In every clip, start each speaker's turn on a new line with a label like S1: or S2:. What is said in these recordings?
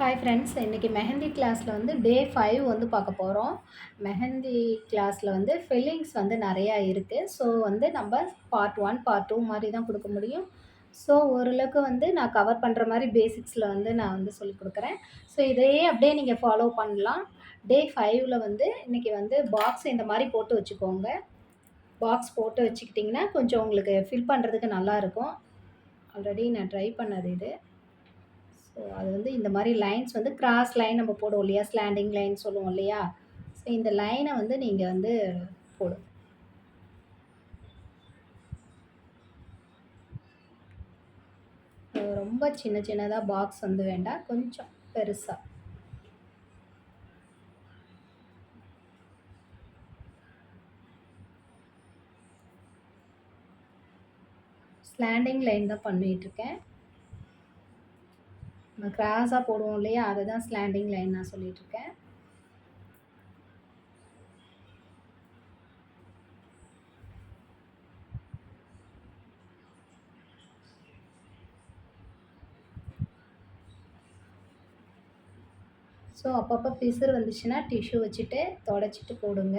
S1: Hi friends இன்றைக்கி மெஹந்தி கிளாஸில் வந்து டே ஃபைவ் வந்து பார்க்க போகிறோம் மெஹந்தி கிளாஸில் வந்து ஃபில்லிங்ஸ் வந்து நிறையா இருக்குது ஸோ வந்து நம்ம பார்ட் ஒன் பார்ட் டூ மாதிரி தான் கொடுக்க முடியும். ஸோ ஓரளவுக்கு வந்து நான் கவர் பண்ணுற மாதிரி பேசிக்ஸில் வந்து நான் வந்து சொல்லிக் கொடுக்குறேன். ஸோ இதையே அப்படியே நீங்கள் ஃபாலோ பண்ணலாம். டே ஃபைவ்ல வந்து இன்றைக்கி வந்து பாக்ஸ் இந்த மாதிரி போட்டு வச்சுக்கோங்க. பாக்ஸ் போட்டு வச்சுக்கிட்டிங்கன்னா கொஞ்சம் உங்களுக்கு ஃபில் பண்ணுறதுக்கு நல்லாயிருக்கும் ஆல்ரெடி நான் ட்ரை பண்ணது இது. ஸோ அது வந்து இந்த மாதிரி லைன்ஸ் வந்து கிராஸ் லைன் நம்ம போடுவோம் இல்லையா? ஸ்லாண்டிங் லைன் சொல்லுவோம் இல்லையா? ஸோ இந்த லைனை வந்து நீங்கள் வந்து போடும் ரொம்ப சின்ன சின்னதாக பாக்ஸ் வந்து வேண்டாம். கொஞ்சம் பெருசாக ஸ்லாண்டிங் லைன் தான் பண்ணிகிட்ருக்கேன் நம்ம கிராஸாக போடுவோம் இல்லையா? அதை தான் ஸ்லாண்டிங் லைன் நான் சொல்லிகிட்ருக்கேன் ஸோ அப்பப்போ பிசுறு வந்துச்சுன்னா டிஷ்யூ வச்சுட்டு தொடச்சிட்டு போடுங்க.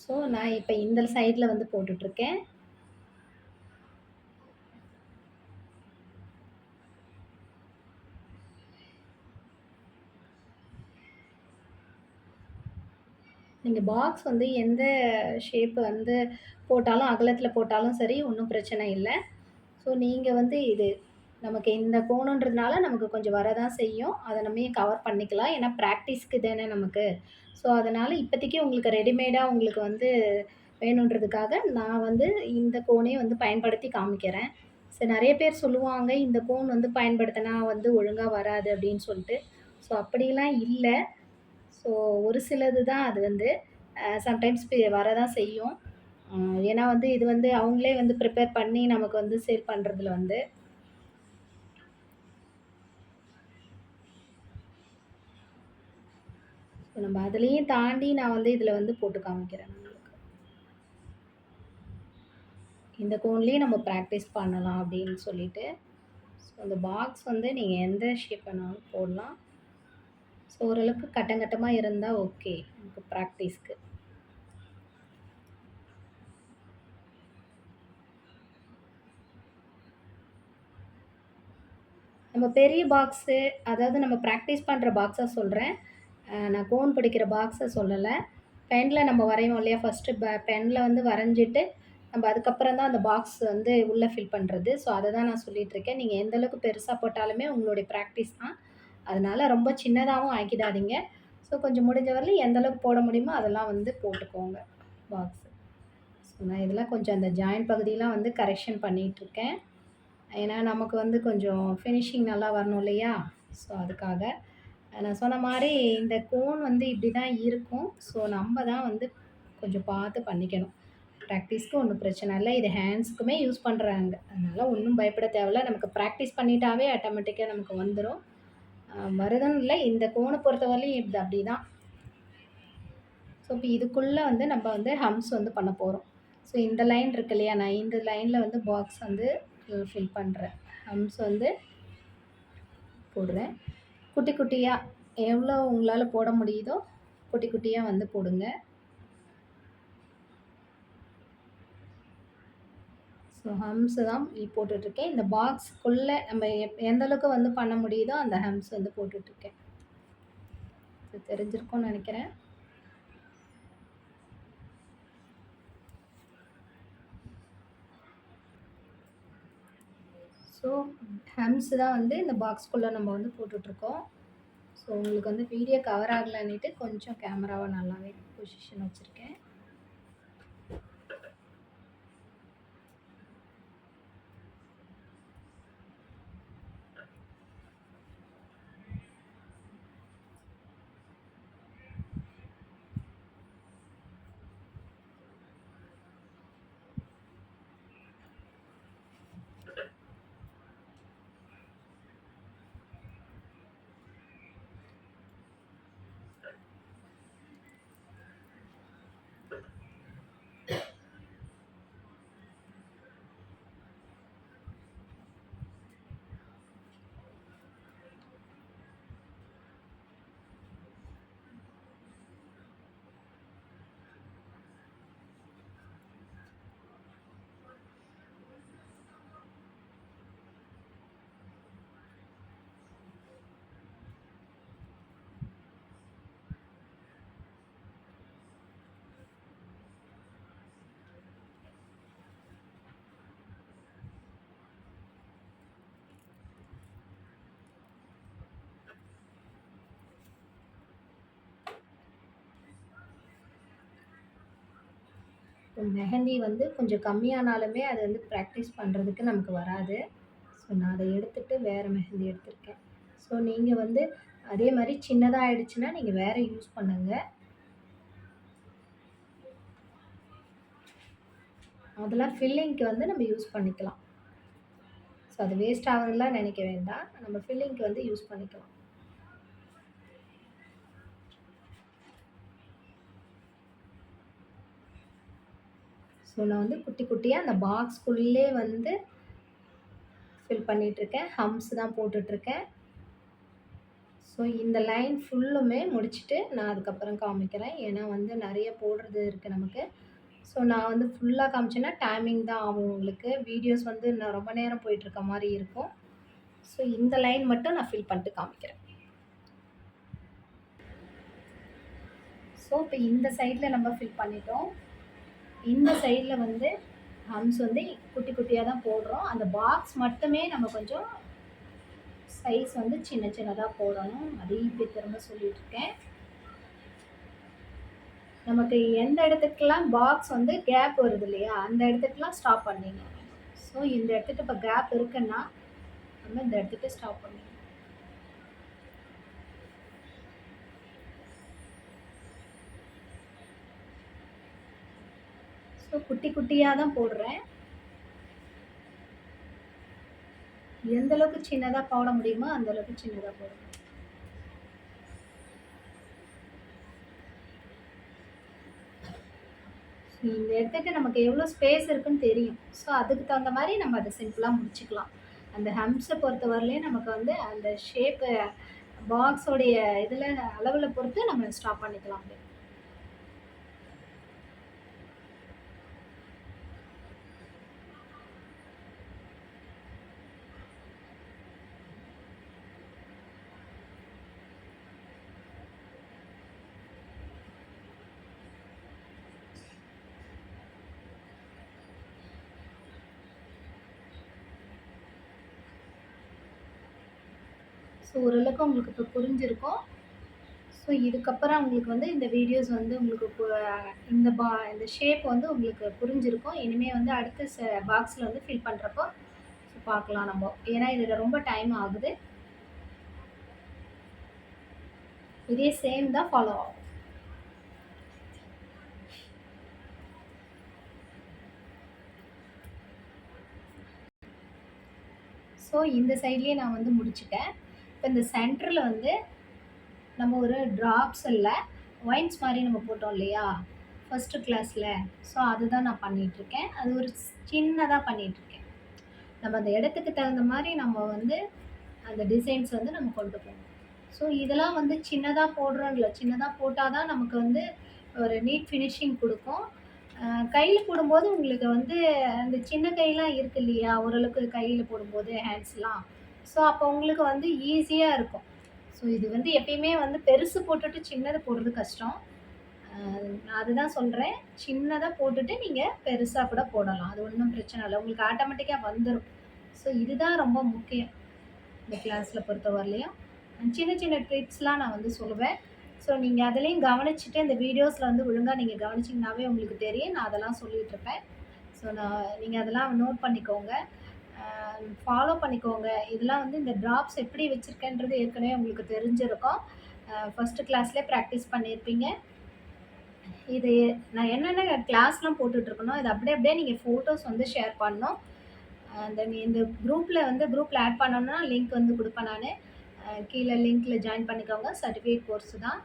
S1: ஸோ நான் இப்போ இந்த சைடில் வந்து போட்டுட்ருக்கேன் நீங்கள் பாக்ஸ் வந்து எந்த ஷேப் வந்து போட்டாலும் அகலத்தில் போட்டாலும் சரி ஒன்றும் பிரச்சனை இல்லை. ஸோ நீங்கள் வந்து இது நமக்கு இந்த கோணுன்றதுனால நமக்கு கொஞ்சம் வரதான் செய்யும். அதை நம்ம கவர் பண்ணிக்கலாம்? ஏன்னா ப்ராக்டிஸ்க்கு தானே நமக்கு. ஸோ அதனால் இப்போதைக்கு உங்களுக்கு ரெடிமேடாக உங்களுக்கு வந்து வேணுன்றதுக்காக நான் வந்து இந்த கோனே வந்து பயன்படுத்தி காமிக்கிறேன். ஸோ நிறைய பேர் சொல்லுவாங்க இந்த கோன் வந்து பயன்படுத்தினா வந்து ஒழுங்காக வராது அப்படின்னு சொல்லிட்டு. ஸோ அப்படிலாம் இல்லை. ஸோ ஒரு சிலது தான் அது வந்து. சம்டைம்ஸ் வர தான் செய்யும். ஏன்னா வந்து இது வந்து அவங்களே வந்து ப்ரிப்பேர் பண்ணி நமக்கு வந்து சேல் பண்ணுறதுல வந்து. ஸோ நம்ம அதுலேயும் தாண்டி நான் வந்து இதில் வந்து போட்டு காமிக்கிறேன் நம்மளுக்கு இந்த கோன்லேயும் நம்ம ப்ராக்டிஸ் பண்ணலாம் அப்படின்னு சொல்லிட்டு. ஸோ அந்த பாக்ஸ் வந்து நீங்கள் எந்த ஷேப் வேணாலும் போடலாம். ஸோ ஓரளவுக்கு கட்டம் கட்டமாக இருந்தால் ஓகே நமக்கு ப்ராக்டிஸ்க்கு நம்ம பெரிய பாக்ஸு அதாவது நம்ம ப்ராக்டிஸ் பண்ணுற பாக்ஸை சொல்கிறேன் நான் கோன் பிடிக்கிற பாக்ஸை சொல்லலை. பெனில் நம்ம வரைவோம் இல்லையா? ஃபஸ்ட்டு ப பெனில் வந்து வரைஞ்சிட்டு நம்ம அதுக்கப்புறம் தான் அந்த பாக்ஸ் வந்து உள்ளே ஃபில் பண்ணுறது ஸோ அதை தான் நான் சொல்லிகிட்ருக்கேன் நீங்கள் எந்தளவுக்கு பெருசாக போட்டாலுமே உங்களுடைய ப்ராக்டிஸ் தான். அதனால் ரொம்ப சின்னதாகவும் ஆக்கிடாதீங்க. ஸோ கொஞ்சம் முடிஞ்ச வரலையும் எந்தளவுக்கு போட முடியுமோ அதெல்லாம் வந்து போட்டுக்கோங்க பாக்ஸு ஸோ நான் இதெல்லாம் கொஞ்சம் அந்த ஜாயின் பகுதியெலாம் வந்து கரெக்ஷன் பண்ணிகிட்ருக்கேன் ஏன்னா நமக்கு வந்து கொஞ்சம் ஃபினிஷிங் நல்லா வரணும் இல்லையா? ஸோ அதுக்காக நான் சொன்ன மாதிரி இந்த கோன் வந்து இப்படி தான் இருக்கும். ஸோ நம்ம தான் வந்து கொஞ்சம் பார்த்து பண்ணிக்கணும். ப்ராக்டிஸ்க்கு ஒன்றும் பிரச்சனை இல்லை. இது ஹேண்ட்ஸுக்குமே யூஸ் பண்ணுறாங்க அதனால் ஒன்றும் பயப்பட தேவையில்ல. நமக்கு ப்ராக்டிஸ் பண்ணிட்டாவே ஆட்டோமேட்டிக்காக நமக்கு வந்துடும் வருதுன்னு இல்லை. இந்த கோனை பொறுத்தவரையும் இது அப்படி தான் ஸோ இப்போ இதுக்குள்ளே வந்து நம்ம வந்து ஹம்ஸ் வந்து பண்ண போகிறோம் ஸோ இந்த லைன் இருக்கு இல்லையா? நான் இந்த லைனில் வந்து பாக்ஸ் வந்து ஃபில் பண்ணுறேன் ஹம்ஸ் வந்து போடுறேன். குட்டி குட்டியாக எவ்வளோ உங்களால் போட முடியுதோ குட்டி குட்டியாக வந்து போடுங்க. ஸோ ஹம்ஸு தான் போட்டுட்ருக்கேன். இந்த பாக்ஸ்க்குள்ளே நம்ம எப் எந்த அளவுக்கு வந்து பண்ண முடியுதோ அந்த ஹம்ஸ் வந்து போட்டுட்ருக்கேன். தெரிஞ்சிருக்கோன்னு நினைக்கிறேன். ஸோ ஹம்ஸ் தான் வந்து இந்த பாக்ஸ்க்குள்ளே நம்ம வந்து போட்டுட்ருக்கோம். ஸோ உங்களுக்கு வந்து வீடியோ கவர் ஆகலைன்னுட்டு கொஞ்சம் கேமராவை நல்லாவே பொசிஷன் வச்சுருக்கேன். மெஹந்தி வந்து கொஞ்சம் கம்மியானாலுமே அது வந்து ப்ராக்டிஸ் பண்ணுறதுக்கு நமக்கு வராது. ஸோ நான் அதை எடுத்துட்டு வேறு மெஹந்தி எடுத்திருக்கேன். ஸோ நீங்கள் வந்து அதே மாதிரி சின்னதாக ஆயிடுச்சுன்னா நீங்கள் வேறு யூஸ் பண்ணுங்கள் அதெல்லாம் ஃபில்லிங்க்கு வந்து நம்ம யூஸ் பண்ணிக்கலாம். ஸோ அது வேஸ்ட் ஆகுதுலாம் நினைக்க வேண்டாம். நம்ம ஃபில்லிங்க்கு வந்து யூஸ் பண்ணிக்கலாம். ஸோ நான் வந்து குட்டி குட்டியாக அந்த பாக்ஸ்குள்ளே வந்து ஃபில் பண்ணிகிட்ருக்கேன் ஹம்ஸ் தான் போட்டுட்ருக்கேன் ஸோ இந்த லைன் ஃபுல்லுமே முடிச்சுட்டு நான் அதுக்கப்புறம் காமிக்கிறேன். ஏன்னா வந்து நிறைய போடுறது இருக்குது நமக்கு. ஸோ நான் வந்து ஃபுல்லாக காமிச்சேன்னா டைமிங் தான் ஆகும் உங்களுக்கு. வீடியோஸ் வந்து நான் ரொம்ப நேரம் போயிட்டுருக்க மாதிரி இருக்கும். ஸோ இந்த லைன் மட்டும் நான் ஃபில் பண்ணிட்டு காமிக்கிறேன். ஸோ இப்போ இந்த சைடில் நம்ம ஃபில் பண்ணிட்டோம். இந்த சைடில் வந்து ஹம்ஸ் வந்து குட்டி குட்டியாக தான் போடுறோம். அந்த பாக்ஸ் மட்டுமே நம்ம கொஞ்சம் சைஸ் வந்து சின்ன சின்னதாக போடணும். அதையும் இப்படி திரும்ப சொல்லிட்டுருக்கேன் நமக்கு எந்த இடத்துக்குலாம் பாக்ஸ் வந்து கேப் வருது இல்லையா அந்த இடத்துக்குலாம் ஸ்டாப் பண்ணிங்க ஸோ இந்த இடத்துக்கு இப்போ கேப் இருக்குன்னா நம்ம இந்த இடத்துக்கு ஸ்டாப் பண்ணிங்க ஸோ குட்டி குட்டியாக தான் போடுறேன். எந்த அளவுக்கு சின்னதாக போட முடியுமோ அந்த அளவுக்கு சின்னதாக போடுறேன். இந்த இடத்துக்கு நமக்கு எவ்வளோ ஸ்பேஸ் இருக்குன்னு தெரியும். ஸோ அதுக்கு தகுந்த மாதிரி நம்ம அதை சிம்பிளாக முடிச்சுக்கலாம். அந்த ஹம்ஸை பொறுத்த வரலையும் நமக்கு வந்து அந்த ஷேப்பு பாக்ஸோடைய இதில் அளவில் பொறுத்து நம்ம ஸ்டாப் பண்ணிக்கலாம் அப்படி ஸோ ஓரளவுக்கு உங்களுக்கு இப்போ புரிஞ்சிருக்கும். ஸோ இதுக்கப்புறம் உங்களுக்கு வந்து இந்த வீடியோஸ் வந்து உங்களுக்கு இந்த பா இந்த ஷேப் வந்து உங்களுக்கு புரிஞ்சிருக்கும். இனிமேல் வந்து அடுத்த ச பாக்ஸில் வந்து ஃபில் பண்ணுறப்போ ஸோ பார்க்கலாம் நம்ம. ஏன்னா இதில் ரொம்ப டைம் ஆகுது. இதே சேம் தான் ஃபாலோ ஆகும். ஸோ இந்த சைட்லேயே நான் வந்து முடிச்சுட்டேன். இப்போ இந்த சென்டரில் வந்து நம்ம ஒரு ட்ராப்ஸ் இல்லை ஒயின்ஸ் மாதிரி நம்ம போட்டோம் இல்லையா? ஃபஸ்ட்டு கிளாஸில் ஸோ அதுதான் நான் பண்ணிகிட்ருக்கேன் அது ஒரு சின்னதாக பண்ணிகிட்ருக்கேன் நம்ம அந்த இடத்துக்கு தகுந்த மாதிரி நம்ம வந்து அந்த டிசைன்ஸ் வந்து நம்ம கொண்டு போகணும். ஸோ இதெல்லாம் வந்து சின்னதாக போடுறோம் இல்லை சின்னதாக போட்டால் தான் நமக்கு வந்து ஒரு நீட் ஃபினிஷிங் கொடுக்கும். கையில் போடும்போது உங்களுக்கு வந்து அந்த சின்ன கையெல்லாம் இருக்கு இல்லையா? ஓரளவுக்கு கையில் போடும்போது ஹேண்ட்ஸ்லாம் ஸோ அப்போ உங்களுக்கு வந்து ஈஸியாக இருக்கும். ஸோ இது வந்து எப்பயுமே வந்து பெருசு போட்டுட்டு சின்னது போடுறது கஷ்டம். நான் அதுதான் சொல்கிறேன் சின்னதாக போட்டுட்டு நீங்கள் பெருசாக கூட போடலாம். அது ஒன்றும் பிரச்சனை இல்லை. உங்களுக்கு ஆட்டோமேட்டிக்காக வந்துடும் ஸோ இதுதான் ரொம்ப முக்கியம். இந்த கிளாஸில் பொறுத்தவரையிலையும். சின்ன சின்ன ட்ரிப்ஸ்லாம் நான் வந்து சொல்லுவேன். ஸோ நீங்கள் அதுலேயும் கவனிச்சுட்டு இந்த வீடியோஸில் வந்து ஒழுங்காக நீங்கள் கவனிச்சிங்கனாவே உங்களுக்கு தெரியும். நான் அதெல்லாம் சொல்லிகிட்ருப்பேன் ஸோ நான் நீங்கள் அதெல்லாம் நோட் பண்ணிக்கோங்க. ஃபாலோ பண்ணிக்கோங்க. இதெல்லாம் வந்து இந்த ட்ராப்ஸ் எப்படி வச்சுருக்கேன்றது ஏற்கனவே உங்களுக்கு தெரிஞ்சிருக்கும். ஃபஸ்ட்டு கிளாஸ்லேயே ப்ராக்டிஸ் பண்ணியிருப்பீங்க இது நான் என்னென்ன கிளாஸ்லாம் போட்டுட்ருக்கணும் இது அப்படியே அப்படியே நீங்கள் ஃபோட்டோஸ் வந்து ஷேர் பண்ணணும். அந்த இந்த குரூப்பில் வந்து குரூப்பில் ஆட் பண்ணணும்னா லிங்க் வந்து கொடுப்பேன் நான். கீழே லிங்க்கில் ஜாயின் பண்ணிக்கோங்க. சர்டிஃபிகேட் கோர்ஸ் தான்.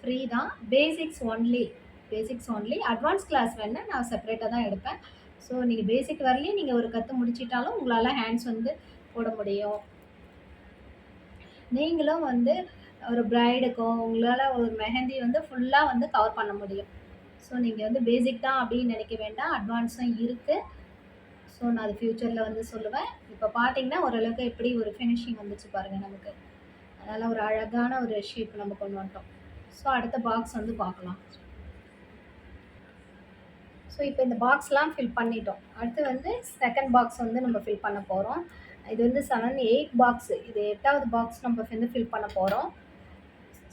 S1: ஃப்ரீ தான். Basics only basics only advance class வேணால் நான் செப்பரேட்டாக தான் எடுப்பேன். ஸோ நீங்கள் பேசிக் வரலையும் நீங்கள் ஒரு கற்று முடிச்சிட்டாலும் உங்களால் ஹேண்ட்ஸ் வந்து போட முடியும். நீங்களும் வந்து ஒரு பிரைடுக்கும் உங்களால் ஒரு மெஹந்தி வந்து ஃபுல்லாக வந்து கவர் பண்ண முடியும். ஸோ நீங்கள் வந்து பேசிக் தான் அப்படின்னு நினைக்க வேண்டாம். அட்வான்ஸும் இருக்குது ஸோ நான் அது ஃப்யூச்சரில் வந்து சொல்லுவேன். இப்போ பார்த்தீங்கன்னா ஓரளவுக்கு எப்படி ஒரு ஃபினிஷிங் வந்துச்சு பாருங்கள் நமக்கு. அதனால் ஒரு அழகான ஒரு ஷேப் நம்ம கொண்டு வந்துட்டோம். ஸோ அடுத்த பாக்ஸ் வந்து பார்க்கலாம். ஸோ இப்போ இந்த பாக்ஸ்லாம் ஃபில் பண்ணிட்டோம். அடுத்து வந்து செகண்ட் பாக்ஸ் வந்து நம்ம ஃபில் பண்ண போகிறோம் இது வந்து செவன் எயிட் பாக்ஸு இது எட்டாவது பாக்ஸ் நம்ம வந்து ஃபில் பண்ண போகிறோம்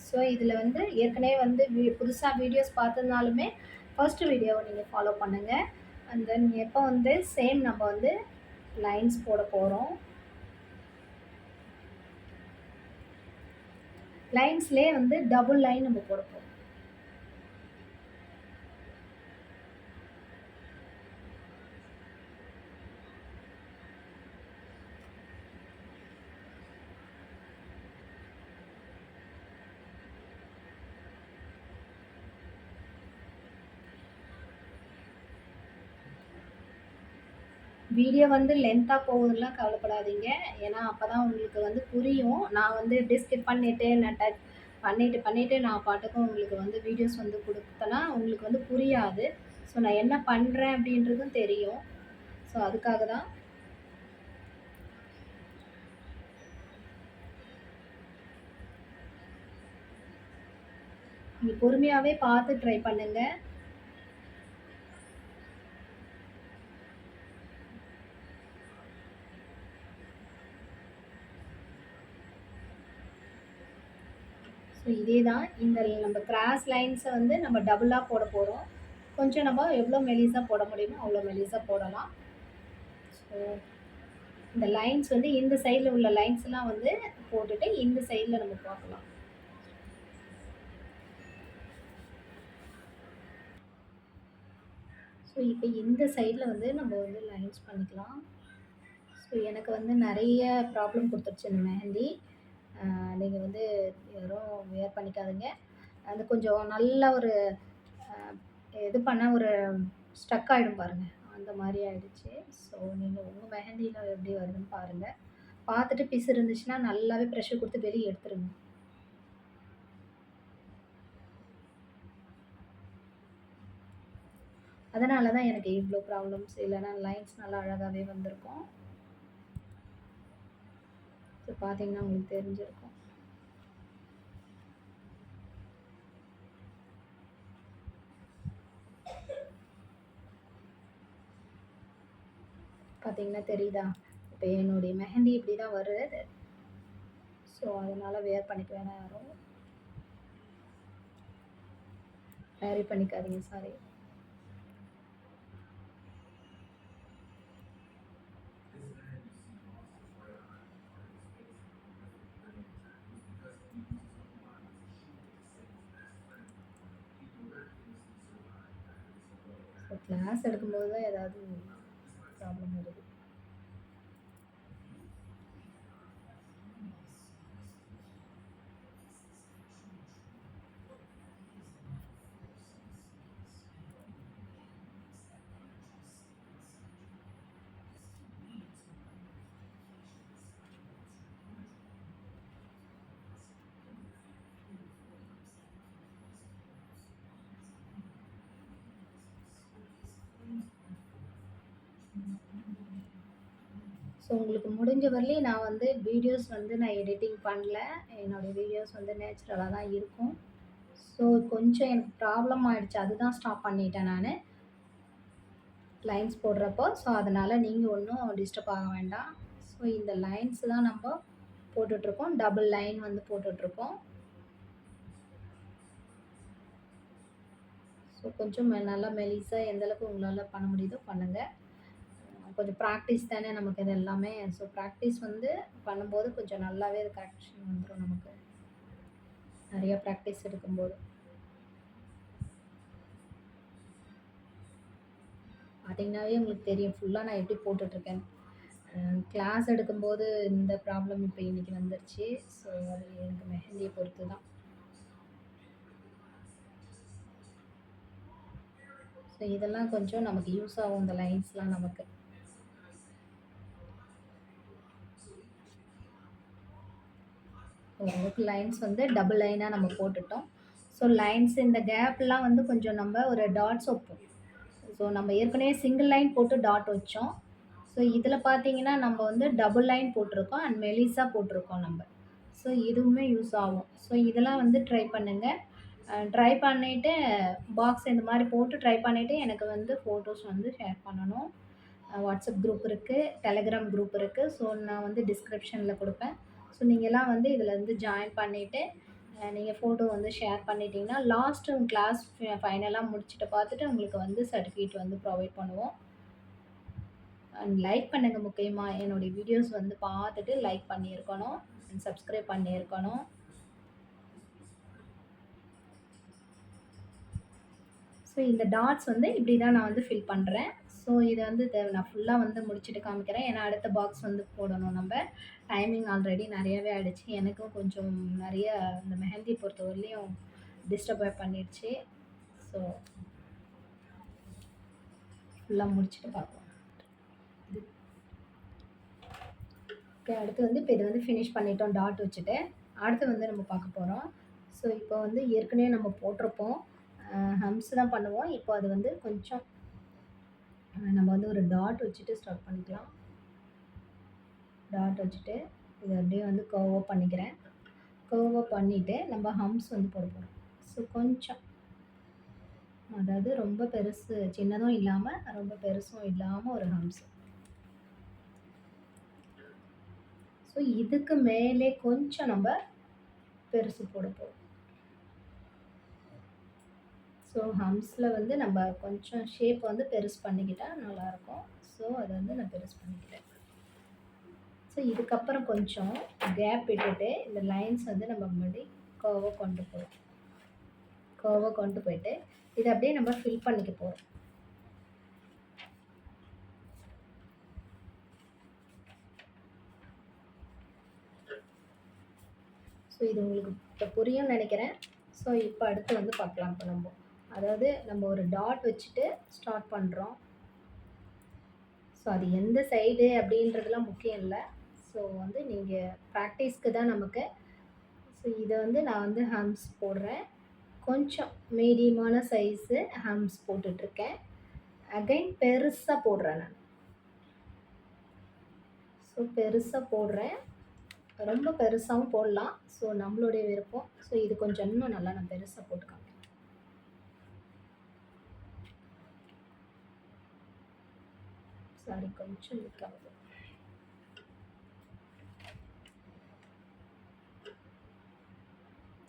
S1: ஸோ இதில் வந்து ஏற்கனவே வந்து வீ புதுசாக வீடியோஸ் பார்த்ததுனாலுமே ஃபர்ஸ்ட் வீடியோவை நீங்கள் ஃபாலோ பண்ணுங்கள் அண்ட் தென் எப்போ வந்து சேம் நம்ம வந்து லைன்ஸ் போட போகிறோம் லைன்ஸ்லேயே வந்து டபுள் லைன் நம்ம போட போகிறோம் வீடியோ வந்து லென்த்தாக போகுதுலாம் கவலைப்படாதீங்க. ஏன்னா அப்போ தான் உங்களுக்கு வந்து புரியும். நான் வந்து இப்படி ஸ்கிப் பண்ணிவிட்டு நான் டச் பண்ணிவிட்டு பண்ணிவிட்டு நான் பாட்டுக்கும் உங்களுக்கு வந்து வீடியோஸ் வந்து கொடுத்தனா உங்களுக்கு வந்து புரியாது. ஸோ நான் என்ன பண்ணுறேன் அப்படின்றதும் தெரியும். ஸோ அதுக்காக தான் நீங்கள் பொறுமையாகவே பார்த்து ட்ரை பண்ணுங்கள் தான் இந்த நம்ம கிராஸ் லைன்ஸை வந்து நம்ம டபுளாக போட போகிறோம் கொஞ்சம் நம்ம எவ்வளோ மெலிசாக போட முடியுமோ அவ்வளோ மெலிசாக போடலாம். ஸோ இந்த லைன்ஸ் வந்து இந்த சைடில் உள்ள லைன்ஸ்லாம் வந்து போட்டுட்டு இந்த சைடில் நம்ம பார்க்கலாம். ஸோ இப்போ இந்த சைடில் வந்து நம்ம வந்து லைன்ஸ் பண்ணிக்கலாம். ஸோ எனக்கு வந்து நிறைய ப்ராப்ளம் கொடுத்துருச்சு இந்த மெஹந்தி நீங்கள் வந்து யாரும் வியர் பண்ணிக்காதீங்க. அது கொஞ்சம் நல்ல ஒரு இது பண்ணால் ஒரு ஸ்டக் ஆகிடும் பாருங்கள் அந்த மாதிரி ஆகிடுச்சு ஸோ நீங்கள் உங்கள் மெஹந்தியில் எப்படி வருதுன்னு பாருங்கள் பார்த்துட்டு பிசு இருந்துச்சுன்னா நல்லாவே ப்ரெஷர் கொடுத்து வெளியே எடுத்துருங்க. அதனால தான் எனக்கு இவ்வளோ ப்ராப்ளம்ஸ் இல்லைன்னா லைன்ஸ் நல்லா அழகாகவே வந்திருக்கும். ஸோ பார்த்தீங்கன்னா உங்களுக்கு தெரிஞ்சிருக்கும். பார்த்தீங்கன்னா தெரியுதா? இப்போ என்னுடைய மெஹந்தி இப்படி தான் வருது. ஸோ அதனால் வேர் பண்ணிக்க வேணாம் யாரும். வேரி பண்ணிக்காதீங்க சாரி கிளாஸ் எடுக்கும்போது தான் ஏதாவது ப்ராப்ளம் வருது. ஸோ உங்களுக்கு முடிஞ்ச வரலையும் நான் வந்து வீடியோஸ் வந்து நான் எடிட்டிங் பண்ணல. என்னோடய வீடியோஸ் வந்து நேச்சுரலாக தான் இருக்கும். ஸோ கொஞ்சம் எனக்கு ப்ராப்ளம் ஆகிடுச்சு அதுதான் ஸ்டாப் பண்ணிட்டேன் நான். லைன்ஸ் போடுறப்போ. ஸோ அதனால் நீங்கள் ஒன்றும் டிஸ்டர்ப் ஆக வேண்டாம். ஸோ இந்த லைன்ஸ் தான் நம்ம போட்டுட்ருக்கோம். டபுள் லைன் வந்து போட்டுட்ருக்கோம். ஸோ கொஞ்சம் நல்லா மெலிசாக எந்தளவுக்கு உங்களால் பண்ண முடியுதோ பண்ணுங்கள் கொஞ்சம் ப்ராக்டிஸ் தானே நமக்கு இது எல்லாமே. ஸோ ப்ராக்டிஸ் வந்து பண்ணும்போது கொஞ்சம் நல்லாவே அது கரெக்ஷன் வந்துடும் நமக்கு. நிறையா ப்ராக்டிஸ் எடுக்கும்போது. பார்த்தீங்கன்னாவே உங்களுக்கு தெரியும். ஃபுல்லாக நான் எப்படி போட்டுட்ருக்கேன். கிளாஸ் எடுக்கும்போது இந்த ப்ராப்ளம் இப்போ இன்றைக்கி வந்துருச்சு. ஸோ அது எனக்கு மெஹந்தியை பொறுத்து தான் ஸோ இதெல்லாம் கொஞ்சம் நமக்கு யூஸ் ஆகும் இந்த லைன்ஸ்லாம் நமக்கு. ஓரளவுக்கு லைன்ஸ் வந்து டபுள் லைனாக நம்ம போட்டுட்டோம். ஸோ லைன்ஸ் இந்த கேப்லாம் வந்து கொஞ்சம் நம்ம ஒரு டாட்ஸ் வைப்போம். ஸோ நம்ம ஏற்கனவே சிங்கிள் லைன் போட்டு டாட் வச்சோம். ஸோ இதில் பார்த்தீங்கன்னா நம்ம வந்து டபுள் லைன் போட்டிருக்கோம் அண்ட் மெலிஸாக போட்டிருக்கோம் நம்ம. ஸோ இதுவுமே யூஸ் ஆகும். ஸோ இதெல்லாம் வந்து ட்ரை பண்ணுங்கள் ட்ரை பண்ணிவிட்டு பாக்ஸ் இந்த மாதிரி போட்டு ட்ரை பண்ணிவிட்டு எனக்கு வந்து ஃபோட்டோஸ் வந்து ஷேர் பண்ணணும். வாட்ஸ்அப் குரூப் இருக்குது டெலகிராம் குரூப் இருக்குது ஸோ நான் வந்து டிஸ்கிரிப்ஷனில் கொடுப்பேன். ஸோ நீங்கள்லாம் வந்து இதில் வந்து ஜாயின் பண்ணிவிட்டு நீங்கள் ஃபோட்டோ வந்து ஷேர் பண்ணிட்டீங்கன்னா லாஸ்ட்டு கிளாஸ் ஃபைனலாக முடிச்சுட்டு பார்த்துட்டு உங்களுக்கு வந்து சர்டிஃபிகேட் வந்து ப்ரொவைட் பண்ணுவோம். அண்ட் லைக் பண்ணுங்கள் முக்கியமாக என்னுடைய வீடியோஸ் வந்து பார்த்துட்டு லைக் பண்ணியிருக்கணும் அண்ட் சப்ஸ்கிரைப் பண்ணியிருக்கணும். ஸோ இந்த டாட்ஸ் வந்து இப்படி தான் நான் வந்து ஃபில் பண்ணுறேன் ஸோ இதை வந்து நான் ஃபுல்லாக வந்து முடிச்சுட்டு காமிக்கிறேன். ஏன்னா அடுத்த பாக்ஸ் வந்து போடணும் நம்ம. டைமிங் ஆல்ரெடி நிறையவே ஆகிடுச்சு எனக்கும் கொஞ்சம் நிறைய இந்த மெஹந்தி பொறுத்தவரையிலையும் டிஸ்டர்ப் பண்ணிடுச்சு. ஸோ ஃபுல்லாக முடிச்சுட்டு பார்ப்போம். ஓகே அடுத்து வந்து இப்போ இதை வந்து ஃபினிஷ் பண்ணிட்டோம். டாட் வச்சுட்டு. அடுத்து வந்து நம்ம பார்க்க போகிறோம் ஸோ இப்போ வந்து ஏற்கனவே நம்ம போட்டிருப்போம். ஹம்ஸ் தான் பண்ணுவோம். இப்போ அது வந்து கொஞ்சம் நம்ம வந்து ஒரு டாட் வச்சுட்டு ஸ்டார்ட் பண்ணிக்கலாம். டாட் வச்சுட்டு இது அப்படியே வந்து கர்வாக பண்ணிக்கிறேன். கர்வாக பண்ணிவிட்டு நம்ம ஹம்ஸ் வந்து போட போகிறோம் ஸோ கொஞ்சம். அதாவது ரொம்ப பெருசு சின்னதும் இல்லாமல் ரொம்ப பெருசும் இல்லாமல் ஒரு ஹம்ஸ் ஸோ இதுக்கு மேலே கொஞ்சம் நம்ம பெருசு போட போகிறோம் ஸோ ஹம்ஸில் வந்து நம்ம கொஞ்சம் ஷேப் வந்து பெருசு பண்ணிக்கிட்டால் நல்லாயிருக்கும். ஸோ அதை வந்து நான் பெருசு பண்ணிக்கிட்டேன் ஸோ இதுக்கப்புறம் கொஞ்சம் கேப் விட்டுட்டு இந்த லைன்ஸ் வந்து நம்ம முன்னாடி கோவை கொண்டு போகிறோம் கோவை கொண்டு போயிட்டு இதை அப்படியே நம்ம ஃபில் பண்ணிக்க போகிறோம் ஸோ இது உங்களுக்கு இப்போ புரியும்னு நினைக்கிறேன். ஸோ இப்போ அடுத்து வந்து பார்க்கலாம் இப்போ நம்ம. அதாவது நம்ம ஒரு டாட் வச்சுட்டு ஸ்டார்ட் பண்ணுறோம் ஸோ அது எந்த சைடு அப்படின்றதுலாம் முக்கியம் இல்லை. ஸோ வந்து நீங்கள் ப்ராக்டிஸ்க்கு தான் நமக்கு. ஸோ இதை வந்து நான் வந்து ஹம்ஸ் போடுறேன். கொஞ்சம் மீடியமான சைஸு ஹம்ஸ் போட்டுட்ருக்கேன். அகைன் பெருசாக போடுறேன் நான். ஸோ பெருசாக போடுறேன். ரொம்ப பெருசாகவும் போடலாம். ஸோ நம்மளுடைய விருப்பம். ஸோ இது கொஞ்சம் இன்னும் நல்லா நான் பெருசாக போட்டுக்கலாம். சாரி கொஞ்சம் லீக்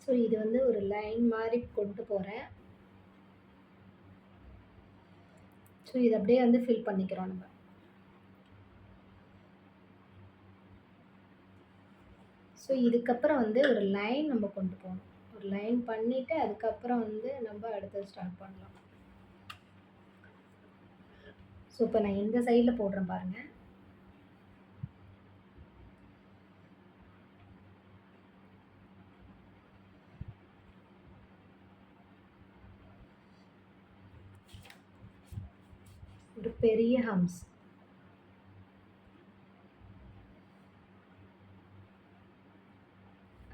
S1: ஸோ இது வந்து ஒரு லைன் மாதிரி கொண்டு போகிறேன் ஸோ இது அப்படியே வந்து ஃபில் பண்ணிக்கிறோம் நம்ம. ஸோ இதுக்கப்புறம் வந்து ஒரு லைன் நம்ம கொண்டு போகணும். ஒரு லைன் பண்ணிவிட்டு அதுக்கப்புறம் வந்து நம்ம அடுத்தது ஸ்டார்ட் பண்ணலாம். ஸோ இப்போ நான் இந்த சைடில் போடுறேன் பாருங்கள் ஒரு பெரிய ஹம்ஸ்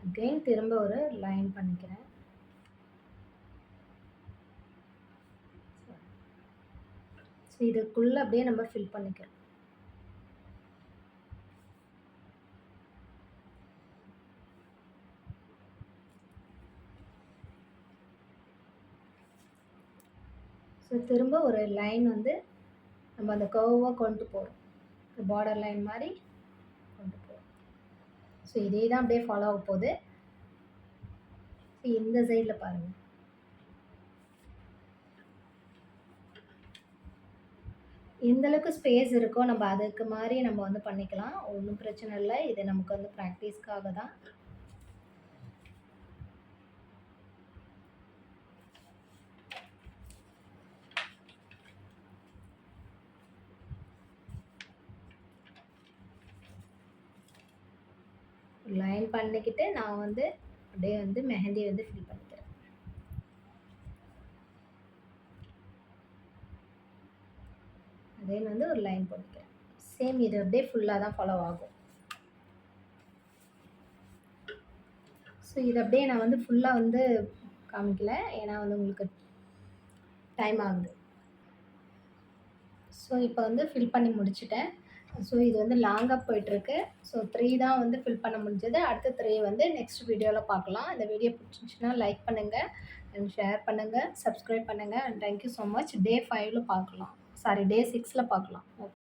S1: அகெயின் திரும்ப ஒரு லைன் பண்ணிக்கிறேன். ஸோ இதுக்குள்ளே அப்படியே நம்ம ஃபில் பண்ணிக்கிறோம் ஸோ திரும்ப ஒரு லைன் வந்து நம்ம அந்த கர்வாக கொண்டு போகிறோம் பார்டர் லைன் மாதிரி கொண்டு போகிறோம் ஸோ இதே தான் அப்படியே ஃபாலோ ஆக போகுது. இந்த சைடில் பாருங்கள் எந்தளவுக்கு ஸ்பேஸ் இருக்கோ நம்ம அதுக்கு மாதிரி நம்ம வந்து பண்ணிக்கலாம். ஒன்றும் பிரச்சனை இல்லை. இது நமக்கு வந்து ப்ராக்டிஸ்க்காக தான். லைன் பண்ணிக்கிட்டு நான் வந்து அப்படியே வந்து மெஹந்தி வந்து ஃபில் பண்ணேன் தென் வந்து ஒரு லைன் போட்டுக்கிறேன். சேம் இது அப்படியே ஃபுல்லாக தான் ஃபாலோ ஆகும். ஸோ இது அப்படியே நான் வந்து ஃபுல்லாக வந்து காமிக்கல. ஏன்னா வந்து உங்களுக்கு டைம் ஆகுது. ஸோ இப்போ வந்து ஃபில் பண்ணி முடிச்சுட்டேன். ஸோ இது வந்து லாங்காக போயிட்டுருக்கு. ஸோ த்ரீ தான் வந்து ஃபில் பண்ண முடிஞ்சது. அடுத்த த்ரீ வந்து நெக்ஸ்ட் வீடியோவில் பார்க்கலாம். இந்த வீடியோ பிடிச்சிருந்துச்சுன்னா லைக் பண்ணுங்கள் அண்ட் ஷேர் பண்ணுங்கள் சப்ஸ்கிரைப் பண்ணுங்கள் and thank you so much day ஃபைவ்ல பார்க்கலாம். சாரி டே சிக்ஸில் பார்க்கலாம் ஓகே